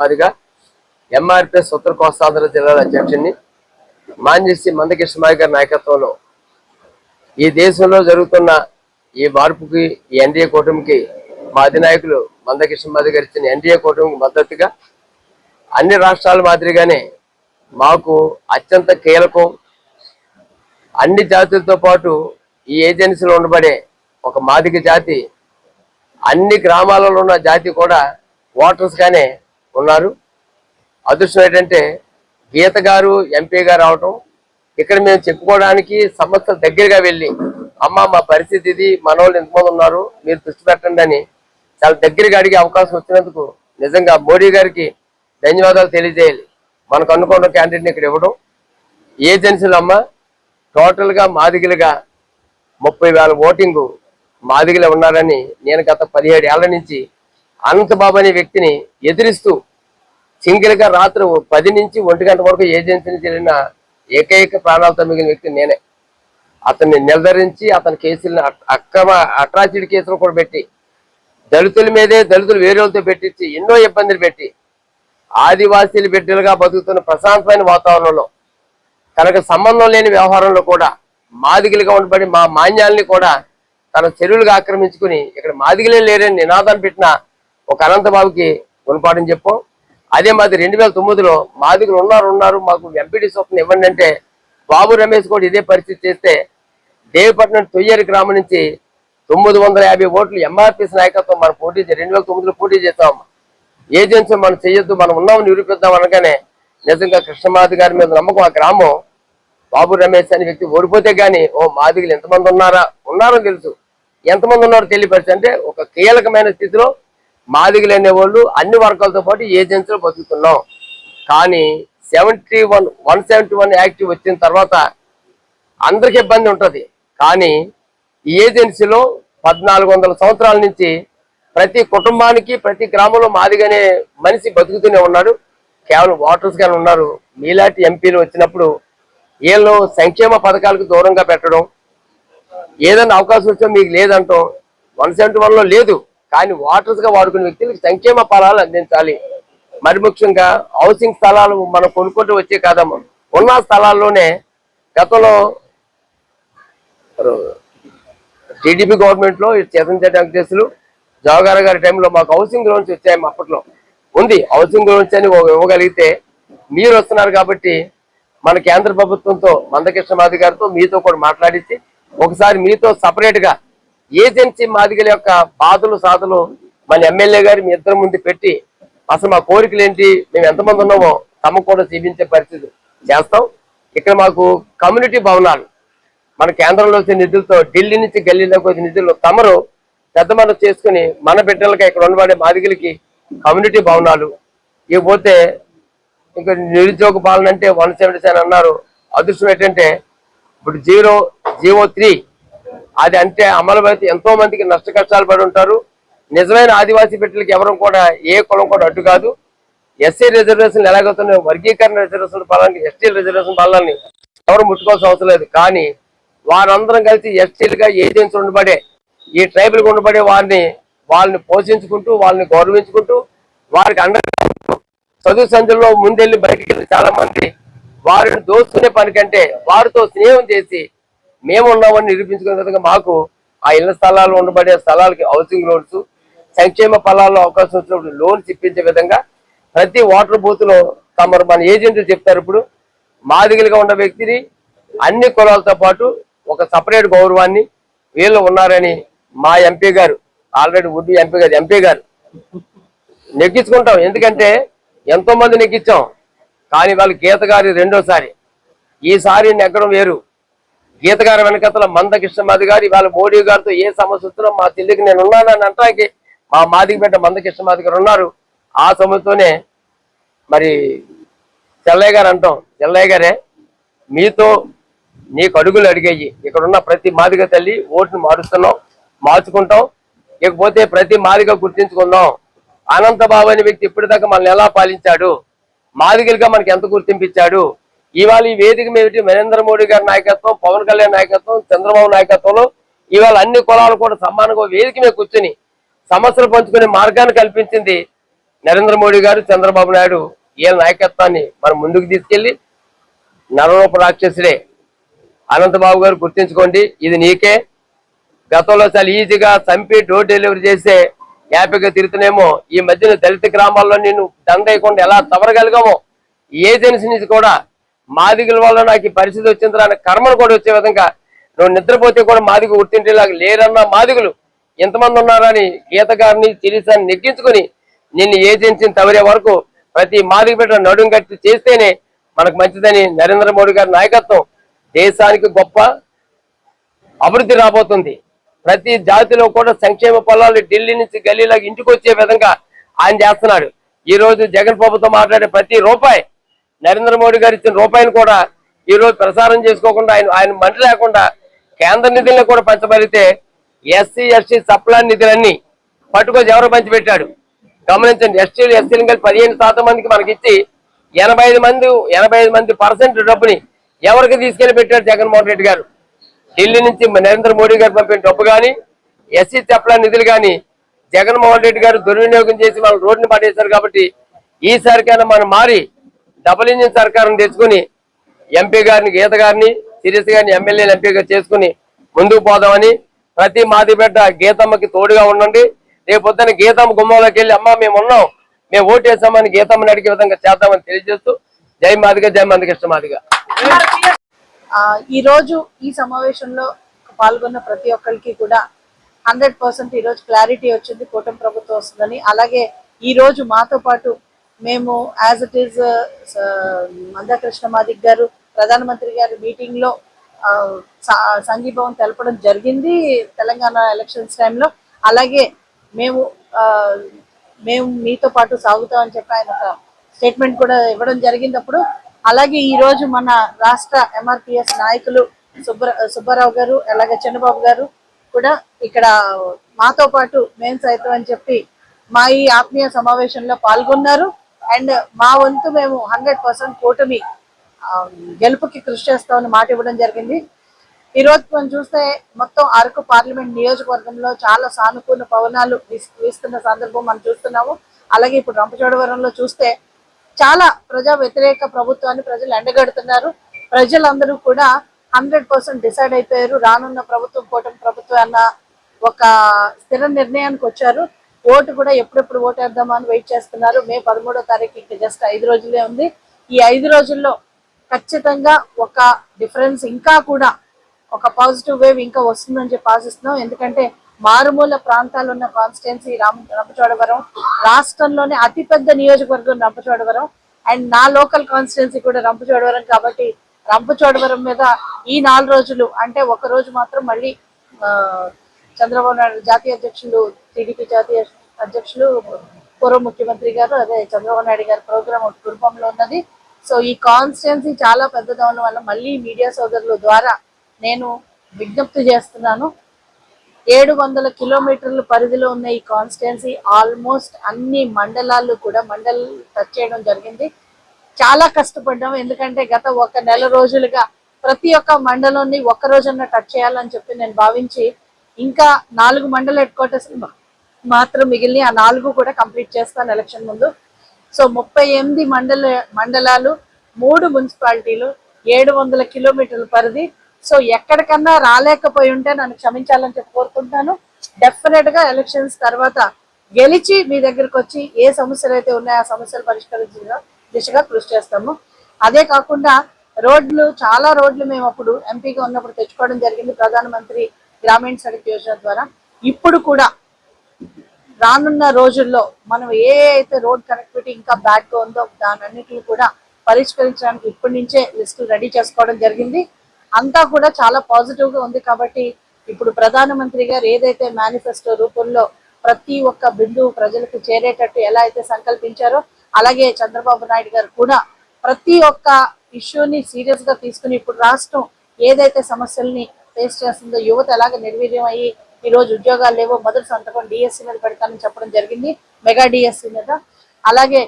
వారిగా ఎంఆర్పిఎస్ ఉత్తర కోస్తాంధ్ర జిల్లాల అధ్యక్షుడిని మాంజేసి మందకృష్ణమాయి గారి నాయకత్వంలో ఈ దేశంలో జరుగుతున్న ఈ మార్పుకి ఈ ఎన్డీఏ కూటమికి మా అధినాయకులు మందకృష్ణమాది గారు ఇచ్చిన ఎన్డీఏ కూటమికి మద్దతుగా అన్ని రాష్ట్రాల మాదిరిగానే మాకు అత్యంత కీలకం. అన్ని జాతులతో పాటు ఈ ఏజెన్సీలో ఉండబడే ఒక మాదిక జాతి అన్ని గ్రామాలలో ఉన్న జాతి కూడా ఓటర్స్గానే ఉన్నారు. అదృష్టం ఏంటంటే గీత గారు ఎంపీ గారు ఇక్కడ మేము చెప్పుకోవడానికి సమస్యలు దగ్గరగా వెళ్ళి అమ్మ మా పరిస్థితి ఇది మన వాళ్ళు ఎంతమంది ఉన్నారు మీరు దృష్టి పెట్టండి అని చాలా దగ్గరగా అడిగే అవకాశం వచ్చినందుకు నిజంగా మోడీ గారికి ధన్యవాదాలు తెలియజేయాలి. మనకు అనుకున్న క్యాండిడేట్ని ఇక్కడ ఇవ్వడం. ఏజెన్సీలు అమ్మ టోటల్గా మాదిగలుగా ముప్పై వేల ఓటింగు మాదిగలే ఉన్నారని నేను గత పదిహేడు ఏళ్ళ నుంచి అనంతబాబు అనే వ్యక్తిని ఎదిరిస్తూ సింగిల్గా రాత్రి పది నుంచి ఒంటి గంట వరకు ఏజెన్సీని చేరిన ఏకైక ప్రాణాలతో మిగిలిన వ్యక్తి నేనే. అతన్ని నిలదరించి అతని కేసులను అక్రమ అట్రాసిటీ కేసులు కూడా పెట్టి దళితుల మీదే దళితులు వేరే వాళ్ళతో పెట్టించి ఎన్నో ఇబ్బందులు పెట్టి ఆదివాసీలు బిడ్డలుగా బతుకుతున్న ప్రశాంతమైన వాతావరణంలో తనకు సంబంధం లేని వ్యవహారంలో కూడా మాదిగలుగా ఉండబడి మా మాన్యాల్ని కూడా తన చెరువులుగా ఆక్రమించుకుని ఇక్కడ మాదిగలే లేరని నినాదాన్ని పెట్టిన ఒక అనంతబాబుకి గుణపాఠం చెప్పాం. అదే మాది రెండు వేల తొమ్మిదిలో మాదిగులు ఉన్నారు ఉన్నారు. మాకు ఎంపీడీ స్వప్న ఇవ్వండి అంటే బాబు రమేష్ కూడా ఇదే పరిస్థితి చేస్తే దేవపట్నం తొయ్యేరు గ్రామం నుంచి తొమ్మిది వందల యాభై ఓట్లు ఎంఆర్పీఎస్ నాయకత్వం మనం పోటీ రెండు వేల తొమ్మిదిలో పోటీ చేస్తాం ఏజెన్సీ మనం చేయొద్దు మనం ఉన్నామని నిరూపిద్దాం అనగానే నిజంగా కృష్ణమాది గారి మీద నమ్మకం ఆ గ్రామం బాబు రమేష్ అనే వ్యక్తి ఓడిపోతే గానీ ఓ మాదిగులు ఎంతమంది ఉన్నారా? ఉన్నారని తెలుసు. ఎంతమంది ఉన్నారో తెలియపరిచి అంటే ఒక కీలకమైన స్థితిలో మాదిగలు అనేవాళ్ళు అన్ని వర్గాలతో పాటు ఏజెన్సీలో బతుకుతున్నాం. కానీ seventy one one seventy one act వచ్చిన తర్వాత అందరికి ఇబ్బంది ఉంటుంది. కానీ ఈ ఏజెన్సీలో పద్నాలుగు వందల సంవత్సరాల నుంచి ప్రతి కుటుంబానికి ప్రతి గ్రామంలో మాదిగానే మనిషి బతుకుతూనే ఉన్నాడు. కేవలం ఓటర్స్ గానే ఉన్నారు. మీలాంటి ఎంపీలు వచ్చినప్పుడు వీళ్ళు సంక్షేమ పథకాలకు దూరంగా పెట్టడం ఏదైనా అవకాశం వచ్చో మీకు లేదంటాం. వన్ సెవెంటీ వన్లో లేదు. కానీ వాటర్స్గా వాడుకునే వ్యక్తులకు సంక్షేమ ఫలాలు అందించాలి. మరి ముఖ్యంగా హౌసింగ్ స్థలాలు మనం కొనుక్కుంటూ వచ్చే కదా ఉన్న స్థలాల్లోనే గతంలో టీడీపీ గవర్నమెంట్లో చేతన్ వెంకటేశ్వరులు జవహర్ గారి టైంలో మాకు హౌసింగ్ లోన్స్ వచ్చాయి అప్పట్లో. ఉంది హౌసింగ్ లోన్స్ అని ఇవ్వగలిగితే మీరు వస్తున్నారు కాబట్టి మన కేంద్ర ప్రభుత్వంతో మందకృష్ణ మాది గారితో మీతో కూడా మాట్లాడించి ఒకసారి మీతో సపరేట్గా ఏజెన్సీ మాదిగల యొక్క బాధలు సాధలు మన ఎమ్మెల్యే గారి మీ ఇద్దరు ముందు పెట్టి అసలు మా కోరికలు ఏంటి మేము ఎంతమంది ఉన్నామో తమకు కూడా చూపించే పరిస్థితి చేస్తాం. ఇక్కడ మాకు కమ్యూనిటీ భవనాలు మన కేంద్రంలో వచ్చే నిధులతో ఢిల్లీ నుంచి గల్లీలోకి వచ్చే నిధులు తమరు పెద్ద మనసు చేసుకుని మన బిడ్డలకి ఇక్కడ ఉండబడే మాదిగలకి కమ్యూనిటీ భవనాలు ఇకపోతే ఇంకా నిరుద్యోగ పాలన అంటే వన్ సెవెంటీ సెవెన్ అన్నారు. అదృష్టం ఏంటంటే ఇప్పుడు జీరో జీవో త్రీ అది అంటే అమలు అయితే ఎంతో మందికి నష్ట కష్టాలు పడి ఉంటారు. నిజమైన ఆదివాసీ బిడ్డలకి ఎవరు కూడా ఏ కులం కూడా అడ్డు కాదు. ఎస్సీ రిజర్వేషన్ ఎలాగవుతున్నాయి వర్గీకరణ రిజర్వేషన్ పాలన ఎస్టీ రిజర్వేషన్ పాలనని ఎవరు ముట్టుకోవాల్సిన అవసరం లేదు. కానీ వారందరం కలిసి ఎస్టీలుగా ఏజెన్సీ ఉండబడే ఈ ట్రైబల్ ఉండబడే వారిని వాళ్ళని పోషించుకుంటూ వాళ్ళని గౌరవించుకుంటూ వారికి అండగా చదువు సంధ్యలో ముందెళ్ళి బయటికి చాలా మంది వారిని దోచుకునే పని కంటే వారితో స్నేహం చేసి మేము ఉన్నామని నిరూపించుకునే విధంగా మాకు ఆ ఇళ్ళ స్థలాలు ఉండబడే స్థలాలకి హౌసింగ్ లోన్స్ సంక్షేమ ఫలాల్లో అవకాశం వచ్చినప్పుడు లోన్స్ ఇప్పించే విధంగా ప్రతి వాటర్ బూత్లో తమరు మన ఏజెంట్లు చెప్తారు ఇప్పుడు. మాదిగలుగా ఉన్న వ్యక్తిని అన్ని కులాలతో పాటు ఒక సపరేట్ గౌరవాన్ని వీళ్ళు ఉన్నారని మా ఎంపీ గారు ఆల్రెడీ వుడ్ ఎంపీ గారు ఎంపీ గారు నెగ్గించుకుంటాం. ఎందుకంటే ఎంతో మంది నెగ్గించాం. కానీ వాళ్ళు గీత గారి రెండోసారి. ఈసారి నెగ్గడం వేరు. గీత గారి వెనకతల మంద కృష్ణమాది గారు ఇవాళ మోడీ గారితో ఏ సమస్య వచ్చినా మా చెల్లికి నేను ఉన్నానని అంటానికి మా మాదిగ బిడ్డ మంద గారు ఉన్నారు. ఆ సమస్యతోనే మరి చెల్లయ్య గారు అంటాం చెల్లయ్య గారే మీతో నీకు అడుగులు అడిగాయి. ఇక్కడ ఉన్న ప్రతి మాదిగ తల్లి ఓటును మారుస్తున్నాం మార్చుకుంటాం. ఇకపోతే ప్రతి మాదిగ గుర్తించుకుందాం. అనంతబాబు అనే వ్యక్తి ఇప్పటిదాకా మనల్ని ఎలా పాలించాడు? మాదిగలుగా మనకి ఎంత గుర్తింపు ఇచ్చాడు? ఇవాళ ఈ వేదిక మీద నరేంద్ర మోడీ గారి నాయకత్వం పవన్ కళ్యాణ్ నాయకత్వం చంద్రబాబు నాయకత్వంలో ఇవాళ అన్ని కులాలు కూడా సమానంగా వేదిక మీద కూర్చుని సమస్యలు పంచుకునే మార్గాన్ని కల్పించింది నరేంద్ర మోడీ గారు చంద్రబాబు నాయుడు. వీళ్ళ నాయకత్వాన్ని మనం ముందుకు తీసుకెళ్ళి నరలోప రాక్షసుడే. అనంతబాబు గారు గుర్తించుకోండి ఇది నీకే. గతంలో చాలా ఈజీగా చంపి డోర్ డెలివరీ చేస్తే హ్యాపీగా తిరుగుతున్నామో ఈ మధ్యన దళిత గ్రామాల్లో నేను దండేయకుండా ఎలా తవరగలిగామో ఏజెన్సీ నుంచి కూడా మాదిగల వల్ల నాకు ఈ పరిస్థితి వచ్చింది అనే కర్మను కూడా వచ్చే విధంగా. నువ్వు నిద్రపోతే కూడా మాదిగ గుర్తింటేలాగా లేరన్న మాదిగులు ఎంతమంది ఉన్నారని గీత గారిని చిరిసాన్ని నెగ్గించుకుని నిన్ను ఏజెన్సీని తవరే వరకు ప్రతి మాదిగ బిడ్డ నడుం కట్టి చేస్తేనే మనకు మంచిదని నరేంద్ర మోడీ గారి నాయకత్వం దేశానికి గొప్ప అభివృద్ధి రాబోతుంది. ప్రతి జాతిలో కూడా సంక్షేమ ఫలాలు ఢిల్లీ నుంచి గల్లీలాగా ఇంటికి వచ్చే విధంగా ఆయన చేస్తున్నాడు. ఈ రోజు జగన్ ప్రభుత్వం మాట్లాడే ప్రతి రూపాయి నరేంద్ర మోడీ గారు ఇచ్చిన రూపాయిని కూడా ఈ రోజు ప్రసారం చేసుకోకుండా ఆయన ఆయన మంట లేకుండా కేంద్ర నిధులను కూడా పంచబడితే ఎస్సీ ఎస్టీ సప్లా నిధులన్నీ పట్టుకొని ఎవరు పంచిపెట్టాడు. గమనించండి ఎస్టీలు ఎస్సీలు కలిపి పదిహేను శాతం మందికి మనకిచ్చి ఎనభై ఐదు మంది ఎనభై ఐదు మంది పర్సెంట్ డబ్బుని ఎవరికి తీసుకెళ్ళి పెట్టాడు జగన్మోహన్ రెడ్డి గారు? ఢిల్లీ నుంచి నరేంద్ర మోడీ గారు పంపిన డబ్బు కానీ ఎస్సీ చెప్పల నిధులు కానీ జగన్మోహన్ రెడ్డి గారు దుర్వినియోగం చేసి వాళ్ళు రోడ్డుని పడేశారు కాబట్టి ఈసారికైనా మనం మారి డబుల్ ఇంజిన్ సర్కారం తెచ్చుకుని ఎంపీ గారిని గీత గారిని సిరీస్ గారిని ఎమ్మెల్యేని ఎంపీగా చేసుకుని ముందుకు పోదామని ప్రతి మాది గీతమ్మకి తోడుగా ఉండండి. రేపు పొద్దున గీతమ్మ గుమ్మంలోకి వెళ్ళి అమ్మ మేము ఉన్నాం. మేము ఓటు వేసామని గీతమ్మని అడిగే విధంగా చేద్దామని తెలియజేస్తూ జై మాదిగా జై మాది కృష్ణ మాదిగా. ఈరోజు ఈ రోజు ఈ సమావేశంలో పాల్గొన్న ప్రతి ఒక్కరికి కూడా హండ్రెడ్ పర్సెంట్ ఈ రోజు క్లారిటీ వచ్చింది కూటమి ప్రభుత్వం వస్తుందని. అలాగే ఈ రోజు మాతో పాటు మేము as it is uh, uh, Mandakrishna Madiga గారు ప్రధానమంత్రి గారి మీటింగ్లో ఆ, సంఘీభావం తెలపడం జరిగింది తెలంగాణ ఎలక్షన్స్ టైంలో అలాగే మేము మేము మీతో పాటు సాగుతామని చెప్పి ఆయన ఒక స్టేట్మెంట్ కూడా ఇవ్వడం జరిగిందప్పుడు అలాగే ఈరోజు మన రాష్ట్ర ఎంఆర్పిఎస్ నాయకులు సుబ్బర సుబ్బారావు గారు అలాగే చంద్రబాబు గారు కూడా ఇక్కడ మాతో పాటు మేము సైతం అని చెప్పి మా ఈ ఆత్మీయ సమావేశంలో పాల్గొన్నారు. అండ్ మా వంతు మేము హండ్రెడ్ పర్సెంట్ కూటమి గెలుపుకి కృషి చేస్తామని మాట ఇవ్వడం జరిగింది. ఈ రోజు మనం చూస్తే మొత్తం అరకు పార్లమెంట్ నియోజకవర్గంలో చాలా సానుకూల పవనాలు వీస్తున్న సందర్భం మనం చూస్తున్నాము. అలాగే ఇప్పుడు రంపచోడవరంలో చూస్తే చాలా ప్రజా వ్యతిరేక ప్రభుత్వాన్ని ప్రజలు ఎండగడుతున్నారు. ప్రజలందరూ కూడా హండ్రెడ్ పర్సెంట్ డిసైడ్ అయిపోయారు. రానున్న ప్రభుత్వం కూటమి ప్రభుత్వం అన్న ఒక స్థిర నిర్ణయానికి వచ్చారు. ఓటు కూడా ఎప్పుడెప్పుడు ఓటు వేద్దామా అని వెయిట్ చేస్తున్నారు. మే పదమూడో తారీఖు ఇంకా జస్ట్ ఐదు రోజులే ఉంది. ఈ ఐదు రోజుల్లో ఖచ్చితంగా ఒక డిఫరెన్స్ ఇంకా కూడా ఒక పాజిటివ్ వేవ్ ఇంకా వస్తుందని చెప్పి ఆశిస్తున్నాం. ఎందుకంటే మారుమూల ప్రాంతాలు ఉన్న కాన్స్టిట్యున్సీ రామ రంపచోడవరం రాష్ట్రంలోనే అతిపెద్ద నియోజకవర్గం రంపచోడవరం అండ్ నా లోకల్ కాన్స్టిట్యున్సీ కూడా రంపచోడవరం కాబట్టి రంపచోడవరం మీద ఈ నాలుగు రోజులు అంటే ఒక రోజు మాత్రం మళ్ళీ చంద్రబాబు నాయుడు జాతీయ అధ్యక్షులు టీడీపీ జాతీయ అధ్యక్షులు పూర్వ ముఖ్యమంత్రి గారు అదే చంద్రబాబు నాయుడు గారి ప్రోగ్రామ్ ఒక కుటుంబంలో ఉన్నది. సో ఈ కాన్స్టిట్యున్సీ చాలా పెద్దదవడం వల్ల మళ్ళీ మీడియా సోదరుల ద్వారా నేను విజ్ఞప్తి చేస్తున్నాను. ఏడు వందల కిలోమీటర్ల పరిధిలో ఉన్న ఈ కాన్స్టిట్యున్సీ ఆల్మోస్ట్ అన్ని మండలాలు కూడా మండల్ టచ్ చేయడం జరిగింది. చాలా కష్టపడ్డాం. ఎందుకంటే గత ఒక నెల రోజులుగా ప్రతి ఒక్క మండలాన్ని ఒక్క రోజున టచ్ చేయాలని చెప్పి నేను భావించి ఇంకా నాలుగు మండల హెడ్ క్వార్టర్స్ మాత్రం మిగిలిన ఆ నాలుగు కూడా కంప్లీట్ చేస్తాను ఎలక్షన్ ముందు. సో ముప్పై ఎనిమిది మండల మండలాలు మూడు మున్సిపాలిటీలు ఏడు వందల కిలోమీటర్ల పరిధి. సో ఎక్కడికన్నా రాలేకపోయి ఉంటే నన్ను క్షమించాలని చెప్పి కోరుకుంటున్నాను. డెఫినెట్గా ఎలక్షన్స్ తర్వాత గెలిచి మీ దగ్గరకు వచ్చి ఏ సమస్యలు అయితే ఉన్నాయో ఆ సమస్యలు పరిష్కరించిన దిశగా కృషి చేస్తాము. అదే కాకుండా రోడ్లు చాలా రోడ్లు మేము అప్పుడు ఎంపీగా ఉన్నప్పుడు తెచ్చుకోవడం జరిగింది ప్రధానమంత్రి గ్రామీణ సడక్ యోజన ద్వారా. ఇప్పుడు కూడా రానున్న రోజుల్లో మనం ఏ అయితే రోడ్ కనెక్టివిటీ ఇంకా బ్యాడ్గా ఉందో దానన్నిటిని కూడా పరిష్కరించడానికి ఇప్పటి నుంచే లిస్టులు రెడీ చేసుకోవడం జరిగింది. అంతా కూడా చాలా పాజిటివ్గా ఉంది కాబట్టి ఇప్పుడు ప్రధానమంత్రి గారు ఏదైతే మేనిఫెస్టో రూపంలో ప్రతి ఒక్క బిందువు ప్రజలకు చేరేటట్టు ఎలా అయితే సంకల్పించారో అలాగే చంద్రబాబు నాయుడు గారు కూడా ప్రతి ఒక్క ఇష్యూని సీరియస్గా తీసుకుని ఇప్పుడు రాష్ట్రం ఏదైతే సమస్యల్ని ఫేస్ చేస్తుందో యువత ఎలాగ నిర్వీర్యం అయ్యి ఈ రోజు ఉద్యోగాలు లేవో మొదటి సంతకం డిఎస్సి మీద పెడతానని చెప్పడం జరిగింది. మెగా డిఎస్సి మీద. అలాగే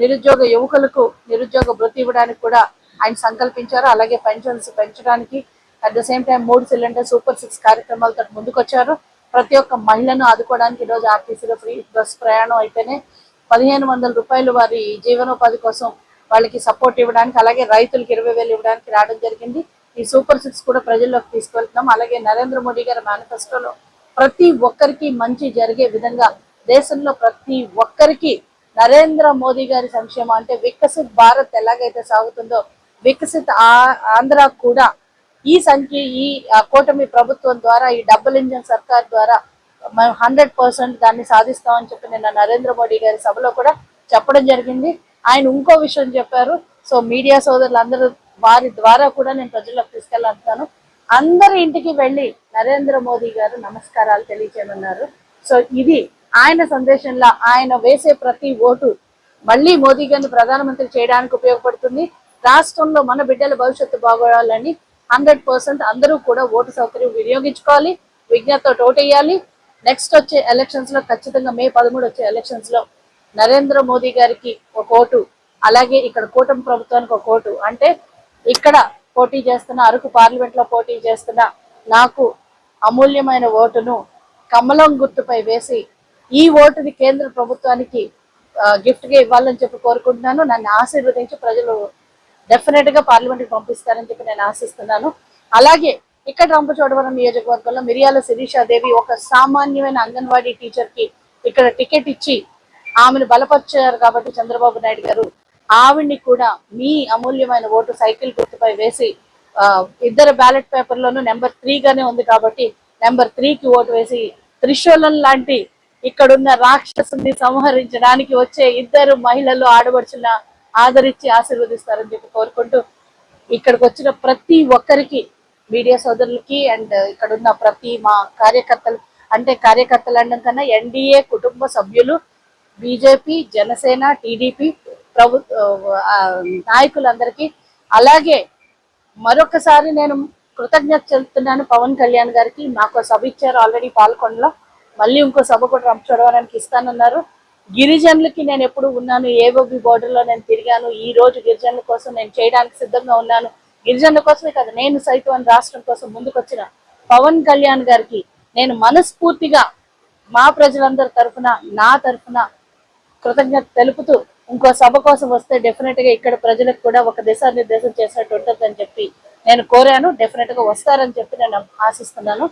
నిరుద్యోగ యువకులకు నిరుద్యోగ వృత్తి ఇవ్వడానికి కూడా ఆయన సంకల్పించారు. అలాగే పెన్షన్స్ పెంచడానికి అట్ ద సేమ్ టైం మూడు సిలిండర్ సూపర్ సిక్స్ కార్యక్రమాలతో ముందుకొచ్చారు. ప్రతి ఒక్క మహిళను ఆదుకోవడానికి ఈరోజు ఆర్టీసీలో ఫ్రీ బస్ ప్రయాణం అయితేనే పదిహేను వందల రూపాయలు వారి జీవనోపాధి కోసం వాళ్ళకి సపోర్ట్ ఇవ్వడానికి అలాగే రైతులకు ఇరవై వేలు ఇవ్వడానికి రావడం జరిగింది. ఈ సూపర్ సిక్స్ కూడా ప్రజల్లోకి తీసుకెళ్తున్నాం. అలాగే నరేంద్ర మోడీ గారి మేనిఫెస్టోలో ప్రతి ఒక్కరికి మంచి జరిగే విధంగా దేశంలో ప్రతి ఒక్కరికి నరేంద్ర మోదీ గారి సంక్షేమం అంటే వికసిత్ భారత్ ఎలాగైతే సాగుతుందో వికసిత్ ఆంధ్ర కూడా ఈ సంఖ్య ఈ కూటమి ప్రభుత్వం ద్వారా ఈ డబుల్ ఇంజన్ సర్కార్ ద్వారా మేము హండ్రెడ్ పర్సెంట్ దాన్ని సాధిస్తామని చెప్పి నిన్న నరేంద్ర మోడీ గారి సభలో కూడా చెప్పడం జరిగింది. ఆయన ఇంకో విషయం చెప్పారు. సో మీడియా సోదరులందరూ వారి ద్వారా కూడా నేను ప్రజలకు తీసుకెళ్ళాను అందరి ఇంటికి వెళ్ళి నరేంద్ర మోదీ గారు నమస్కారాలు తెలియజేయమన్నారు. సో ఇది ఆయన సందేశంలో ఆయన వేసే ప్రతి ఓటు మళ్ళీ మోదీ గారిని ప్రధానమంత్రి చేయడానికి ఉపయోగపడుతుంది. రాష్ట్రంలో మన బిడ్డల భవిష్యత్తు బాగోవాలని హండ్రెడ్ పర్సెంట్ అందరూ కూడా ఓటు సౌకర్యం వినియోగించుకోవాలి. విజ్ఞతతో ఓటేయాలి. నెక్స్ట్ వచ్చే ఎలక్షన్స్లో ఖచ్చితంగా మే పదమూడు వచ్చే ఎలక్షన్స్లో నరేంద్ర మోదీ గారికి ఒక ఓటు అలాగే ఇక్కడ కూటమి ప్రభుత్వానికి ఒక ఓటు. అంటే ఇక్కడ పోటీ చేస్తున్న అరకు పార్లమెంట్లో పోటీ చేస్తున్న నాకు అమూల్యమైన ఓటును కమలం గుర్తుపై వేసి ఈ ఓటుని కేంద్ర ప్రభుత్వానికి గిఫ్ట్గా ఇవ్వాలని చెప్పి కోరుకుంటున్నాను. నన్ను ఆశీర్వదించి ప్రజలు డెఫినెట్గా పార్లమెంట్ పంపిస్తారని చెప్పి నేను ఆశిస్తున్నాను. అలాగే ఇక్కడ రంపచోడవరం నియోజకవర్గంలో మిరియాల శిరీషాదేవి ఒక సామాన్యమైన అంగన్వాడీ టీచర్కి ఇక్కడ టికెట్ ఇచ్చి ఆమెను బలపరిచారు కాబట్టి చంద్రబాబు నాయుడు గారు ఆవిడ్ని కూడా మీ అమూల్యమైన ఓటు సైకిల్ గుర్తుపై వేసి ఇద్దరు బ్యాలెట్ పేపర్లోనూ నెంబర్ త్రీ గానే ఉంది కాబట్టి నెంబర్ త్రీ కి ఓటు వేసి త్రిశూలం లాంటి ఇక్కడున్న రాక్షసుని సంహరించడానికి వచ్చే ఇద్దరు మహిళలు ఆడబడుచున్న ఆదరించి ఆశీర్వదిస్తారని చెప్పి కోరుకుంటూ ఇక్కడికి వచ్చిన ప్రతి ఒక్కరికి మీడియా సోదరులకి అండ్ ఇక్కడ ఉన్న ప్రతి మా కార్యకర్తలు అంటే కార్యకర్తలు అనడం కన్నా ఎన్డీఏ కుటుంబ సభ్యులు బీజేపీ జనసేన టీడీపీ ప్రభుత్వ నాయకులందరికీ అలాగే మరొకసారి నేను కృతజ్ఞత చెబుతున్నాను పవన్ కళ్యాణ్ గారికి. నాకు సభ ఇచ్చారు ఆల్రెడీ పాల్కొండలో. మళ్ళీ ఇంకో సభ కూడా రంపచోడవరానికి ఇస్తానన్నారు. గిరిజనులకి నేను ఎప్పుడు ఉన్నాను ఏఓబి బోర్డర్లో నేను తిరిగాను. ఈ రోజు గిరిజనుల కోసం నేను చేయడానికి సిద్ధంగా ఉన్నాను. గిరిజనుల కోసమే కాదు నేను సైతం అని రాష్ట్రం కోసం ముందుకొచ్చిన పవన్ కళ్యాణ్ గారికి నేను మనస్ఫూర్తిగా మా ప్రజలందరి తరఫున నా తరఫున కృతజ్ఞత తెలుపుతూ ఇంకో సభ కోసం వస్తే డెఫినెట్గా ఇక్కడ ప్రజలకు కూడా ఒక దిశానిర్దేశం చేసినట్టు ఉంటుందని చెప్పి నేను కోరాను. డెఫినెట్గా వస్తారని చెప్పి నేను ఆశిస్తున్నాను.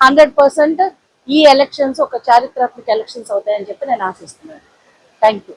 హండ్రెడ్ పర్సెంట్ ఈ ఎలక్షన్స్ ఒక చారిత్రాత్మక ఎలక్షన్స్ అవుతాయని చెప్పి నేను ఆశిస్తున్నాను. Thank you